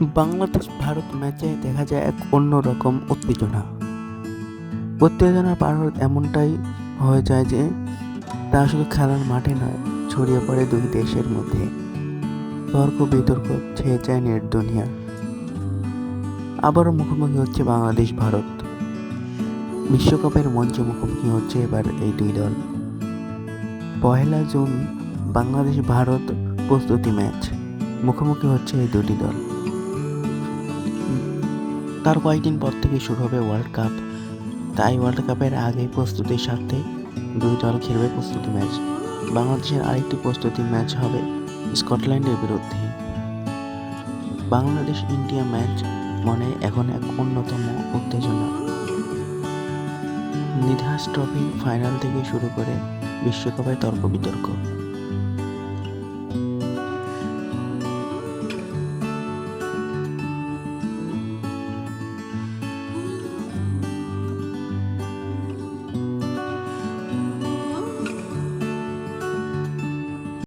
বাংলাদেশ ভারত ম্যাচে দেখা যায় এক অন্যরকম উত্তেজনা। উত্তেজনার পারদ এমনটাই হয়ে যায় যে, তা শুধু খেলার মাঠে নয়, ছড়িয়ে পড়ে দুই দেশের মধ্যে। তর্ক বিতর্ক ছেয়ে যায় নেট দুনিয়া। আবারও মুখোমুখি হচ্ছে বাংলাদেশ ভারত। বিশ্বকাপের মঞ্চে মুখোমুখি হচ্ছে এবার এই দুই দল। পহেলা জুন বাংলাদেশ ভারত প্রস্তুতি ম্যাচ। মুখোমুখি হচ্ছে এই দুটি দল। তার কয়েকদিন পর থেকে শুরু হবে ওয়ার্ল্ড কাপ তাই ওয়ার্ল্ড কাপের আগে প্রস্তুতির স্বার্থে দুই দল খেলবে প্রস্তুতি ম্যাচ। বাংলাদেশের আরেকটি প্রস্তুতি ম্যাচ হবে স্কটল্যান্ডের বিরুদ্ধে। বাংলাদেশ ইন্ডিয়া ম্যাচ মনে এখন এক অন্যতম উত্তেজনা। নিধাস ট্রফি ফাইনাল থেকে শুরু করে বিশ্বকাপের তর্ক বিতর্ক।